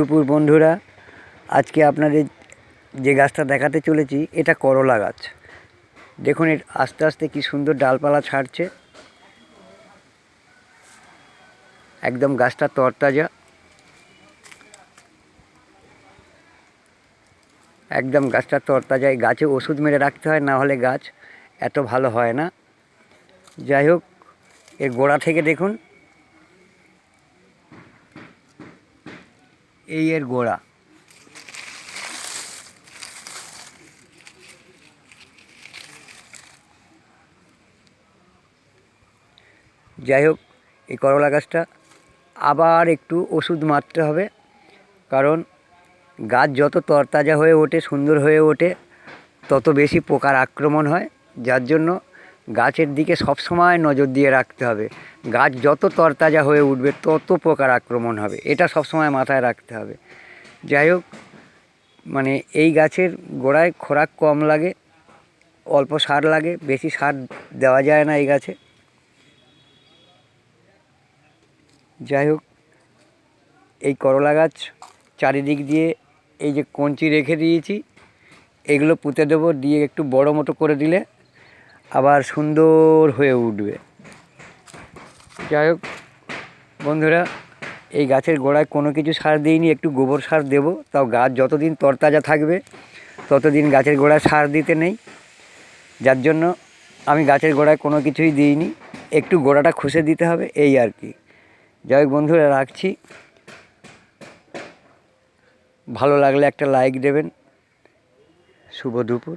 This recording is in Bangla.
দুপুর বন্ধুরা, আজকে আপনাদের যে গাছটা দেখাতে চলেছি, এটা করলা গাছ। দেখুন এর আস্তে আস্তে কি সুন্দর ডালপালা ছাড়ছে। একদম গাছটা তরতাজা। একদম গাছটা তরতাজা। এই গাছে ওষুধ মেরে রাখতে হয়, না হলে গাছ এত ভালো হয় না। যাই হোক, এর গোড়া থেকে দেখুন। এই এর গোড়া। যাই হোক, এই করলা গাছটা আবার একটু ওষুধ মারতে হবে, কারণ গাছ যত তরতাজা হয়ে ওঠে, সুন্দর হয়ে ওঠে, তত বেশি পোকার আক্রমণ হয়, যার জন্য গাছের দিকে সবসময় নজর দিয়ে রাখতে হবে। গাছ যত তরতাজা হয়ে উঠবে, তত পোকার আক্রমণ হবে। এটা সবসময় মাথায় রাখতে হবে। যাই হোক মানে এই গাছের গোড়ায় খোরাক কম লাগে, অল্প সার লাগে, বেশি সার দেওয়া যায় না এই গাছে। যাই হোক, এই করলা গাছ চারিদিক দিয়ে এই যে কঞ্চি রেখে দিয়েছি, এগুলো পুঁতে দেবো, দিয়ে একটু বড় মতো করে দিলে আবার সুন্দর হয়ে উঠবে। যাই হোক বন্ধুরা, এই গাছের গোড়ায় কোনো কিছু সার দিইনি, একটু গোবর সার দেবো। তাও গাছ যতদিন তরতাজা থাকবে, ততদিন গাছের গোড়ায় সার দিতে নেই। যার জন্য আমি গাছের গোড়ায় কোনো কিছুই দিইনি, একটু গোড়াটা খুশে দিতে হবে, এই আর কি। যাই হোক বন্ধুরা, রাখছি। ভালো লাগলে একটা লাইক দেবেন। শুভ দুপুর।